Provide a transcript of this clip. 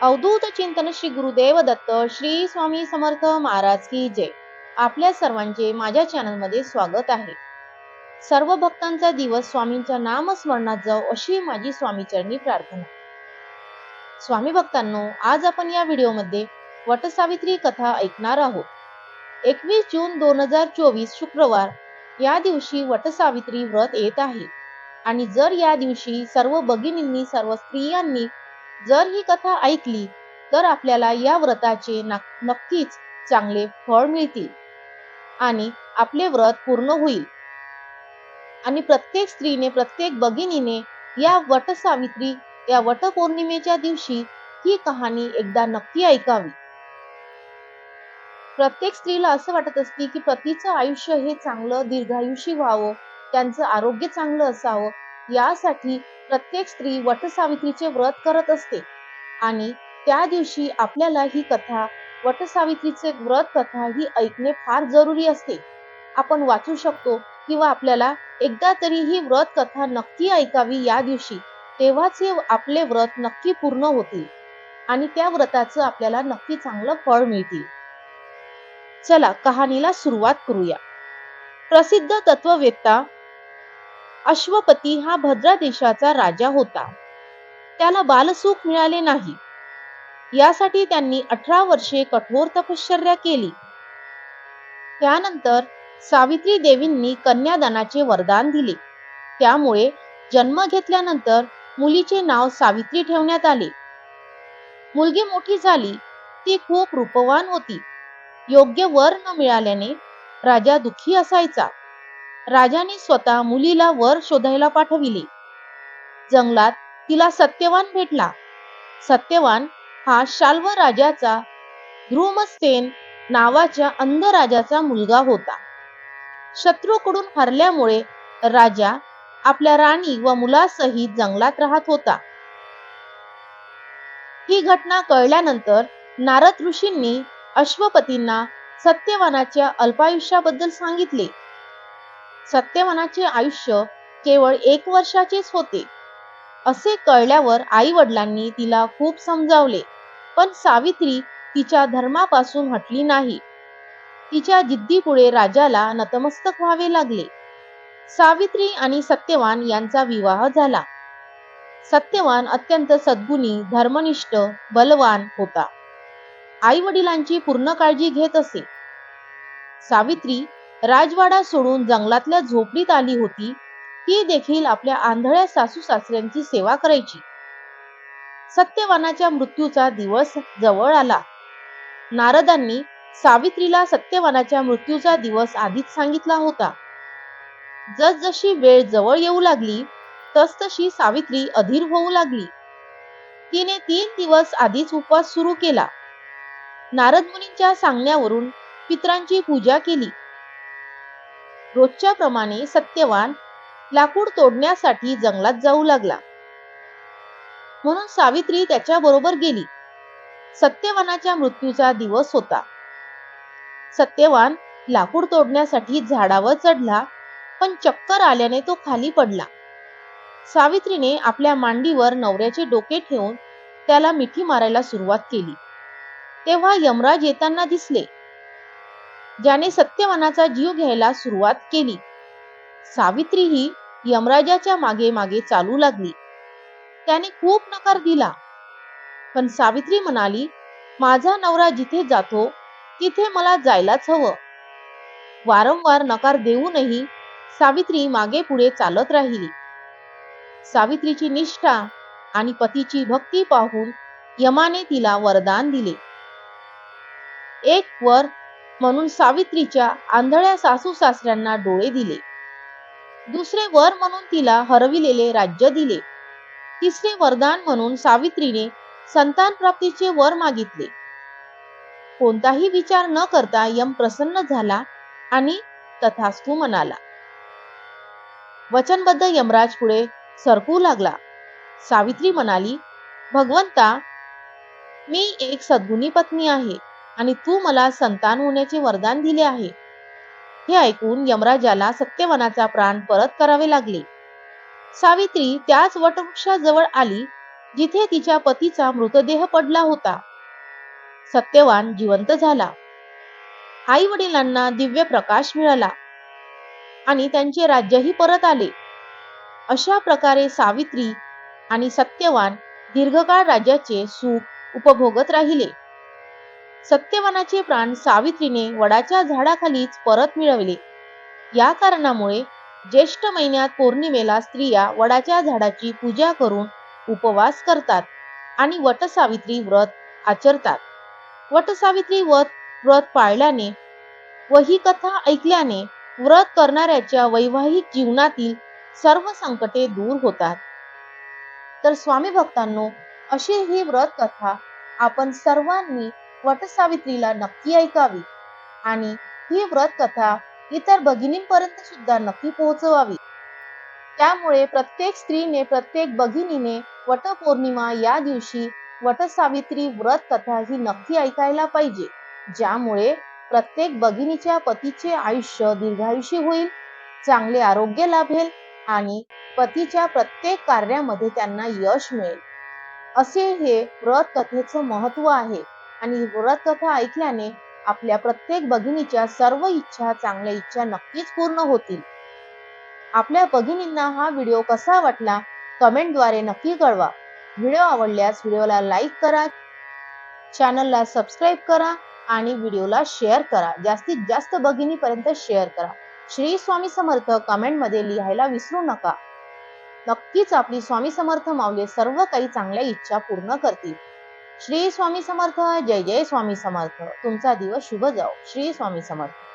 अवधूत चिंतन श्री गुरुदेव दत्त श्री स्वामी समर्थ महाराज की जय. आपल्या सर्वांचे माझ्या चॅनलमध्ये स्वागत आहे. सर्व भक्तांचा दिवस स्वामींच्या नामस्मरणात जाऊ अशी माझी स्वामीचरणी प्रार्थना. स्वामी भक्तांनो आज आपण या व्हिडिओमध्ये वटसावित्री कथा ऐकणार आहोत. एकवीस जून दोन हजार चोवीस शुक्रवार या दिवशी वटसावित्री व्रत येत आहे. आणि जर या दिवशी सर्व भगिनींनी सर्व स्त्रियांनी जर ही कथा ऐकली तर आपल्याला या व्रताचे नक्कीच चांगले फळ मिळतील. आणि आपले व्रत पूर्ण होईल. आणि प्रत्येक स्त्रीने प्रत्येक भगिनीने या वटसावित्री या वट पौर्णिमेच्या दिवशी ही कहाणी एकदा नक्की ऐकावी. प्रत्येक स्त्रीला असं वाटत असते की पतीचं आयुष्य हे चांगलं दीर्घायुषी व्हावं त्यांचं आरोग्य चांगलं असावं यासाठी प्रत्येक स्त्री वटसावित्रीचे व्रत करत असते. आणि त्या दिवशी आपल्याला ही कथा वटसावित्रीचे व्रत कथा ही ऐकणे फार जरुरी असते. आपण वाचू शकतो किंवा आपल्याला एकदा तरी ही व्रत कथा नक्की ऐकावी या दिवशी तेव्हाच हे आपले व्रत नक्की पूर्ण होतील आणि त्या व्रताचं आपल्याला नक्की चांगलं फळ मिळतील. चला कहाणीला सुरुवात करूया. प्रसिद्ध तत्ववेत्ता अश्वपती हा भद्रा देशाचा राजा होता. त्याला बालसुख मिळाले नाही. यासाठी त्यांनी अठरा वर्षे कठोर तपश्चर्या केली. त्यानंतर सावित्री देवींनी कन्यादानाचे वरदान दिले. त्यामुळे जन्म घेतल्यानंतर मुलीचे नाव सावित्री ठेवण्यात आले. मुलगी मोठी झाली ती खूप रूपवान होती. योग्य वर न मिळाल्याने राजा दुःखी असायचा. राजाने स्वतः मुलीला वर शोधायला पाठविले. जंगलात तिला सत्यवान भेटला. सत्यवान हा शाल्व राजाचा ध्रुमसेन नावाच्या अंध राजाचा मुलगा होता. शत्रूकडून हरल्यामुळे राजा आपल्या राणी व मुलासहित जंगलात राहत होता. ही घटना कळल्यानंतर नारद ऋषींनी अश्वपतींना सत्यवानाच्या अल्पायुष्याबद्दल सांगितले. सत्यवानाचे आयुष्य केवळ एक वर्षाचेच होते. असे कळल्यावर आई वडिलांनी तिला खूप समजावले पण सावित्री तिच्या धर्मापासून हटली नाही. तिच्या जिद्दीपुढे राजाला नतमस्तक व्हावे लागले. सावित्री आणि सत्यवान यांचा विवाह झाला. सत्यवान अत्यंत सद्गुणी धर्मनिष्ठ बलवान होता. आई वडिलांची पूर्ण काळजी घेत असे. सावित्री राजवाडा सोडून जंगलातल्या झोपडीत आली होती ती देखील आपल्या आंधळ्या सासू सासऱ्यांची सेवा करायची. सत्यवानाच्या मृत्यूचा दिवस जवळ आला. नारदांनी सावित्रीला सत्यवानाच्या मृत्यूचा दिवस आधीच सांगितला होता. जसजशी वेळ जवळ येऊ लागली तसतशी सावित्री अधीर होऊ लागली. तिने तीन दिवस आधीच उपवास सुरू केला. नारद मुनींच्या सांगण्यावरून पित्रांची पूजा केली. रोजच्या प्रमाणे सत्यवान लाकूड तोडण्यासाठी जंगलात जाऊ लागला. म्हणून सावित्री त्याच्या बरोबर गेली. सत्यवानाच्या मृत्यूचा दिवस होता. सत्यवान लाकूड तोडण्यासाठी झाडावर चढला पण चक्कर आल्याने तो खाली पडला. सावित्रीने आपल्या मांडीवर नवऱ्याचे डोके ठेवून त्याला मिठी मारायला सुरुवात केली. तेव्हा यमराज येताना दिसले. ज्याने सत्यवानाचा जीव घ्यायला सुरुवात केली. सावित्री ही यमराजाच्या मागे मागे चालू लागली. त्याने खूप नकार दिला. पण सावित्री म्हणाली माझा नवरा जिथे जातो तिथे मला जायलाच हवं. वारंवार नकार देऊनही सावित्री मागे पुढे चालत राहिली. सावित्रीची निष्ठा आणि पतीची भक्ती पाहून यमाने तिला वरदान दिले. एक वर म्हणून सावित्रीच्या आंधळ्या सासू सासऱ्यांना डोळे दिले. दुसरे वर म्हणून तिला हरविलेले राज्य दिले. तिसरे वरदान म्हणून सावित्रीने संतान प्राप्तीचे वर मागितले. कोणताही विचार न करता यम प्रसन्न झाला आणि तथास्तू म्हणाला वचनबद्ध यमराज पुढे सरकू लागला. सावित्री म्हणाली भगवंता मी एक सद्गुणी पत्नी आहे. आणि तू मला संतान होण्याचे वरदान दिले आहे. हे ऐकून यमराजाला सत्यवनाचा प्राण परत करावे लागले. सावित्री त्याच वटवृक्षाजवळ आली जिथे तिच्या पतीचा मृतदेह पडला होता. सत्यवान जिवंत झाला. आई वडिलांना दिव्य प्रकाश मिळाला आणि त्यांचे राज्यही परत आले. अशा प्रकारे सावित्री आणि सत्यवान दीर्घकाळ राज्याचे सुख उपभोगत राहिले. सत्यवानाचे प्राण सावित्रीने वडाच्या झाडाखालीच परत मिळवले. या कारणामुळे ज्येष्ठ महिन्यात पौर्णिमेला स्त्रिया वडाच्या झाडाची पूजा करून उपवास करतात आणि वटसावित्री व्रत आचरतात. वटसावित्री व्रत व्रत पाळल्याने व ही कथा ऐकल्याने व्रत करणाऱ्याच्या वैवाहिक जीवनातील सर्व संकटे दूर होतात. तर स्वामी भक्तांनो अशी ही व्रत कथा आपण सर्वांनी वटसावित्रीला नक्की ऐकावी. आणि ही व्रत कथा इतर भगिनींपर्यंत सुद्धा नक्की पोहोचवावी. त्यामुळे प्रत्येक स्त्रीने प्रत्येक भगिनीने वटपौर्णिमा या दिवशी वटसावित्री व्रत कथा ही नक्की ऐकायला पाहिजे ज्यामुळे प्रत्येक भगिनीच्या पतीचे आयुष्य दीर्घायुषी होईल चांगले आरोग्य लाभेल आणि पतीच्या प्रत्येक कार्यामध्ये त्यांना यश मिळेल. असे हे व्रत कथेचं महत्त्व आहे. आणि व्रत कथा ऐकल्याने आपल्या प्रत्येक भगिनीच्या सर्व इच्छा चांगल्या इच्छा नक्कीच पूर्ण होतील. आपल्या भगिनींना हा व्हिडिओ कसा वाटला कमेंटद्वारे नक्की कळवा. व्हिडिओ आवडल्यास व्हिडिओला लाईक करा चॅनलला सबस्क्राईब करा आणि व्हिडिओला शेअर करा. जास्तीत जास्त भगिनीपर्यंत शेअर करा. श्री स्वामी समर्थ कमेंटमध्ये लिहायला विसरू नका. नक्कीच आपली स्वामी समर्थ माऊली सर्व काही चांगल्या इच्छा पूर्ण करतील. श्री स्वामी समर्थ जय जय स्वामी समर्थ. तुमचा दिवस शुभ जाओ. श्री स्वामी समर्थ.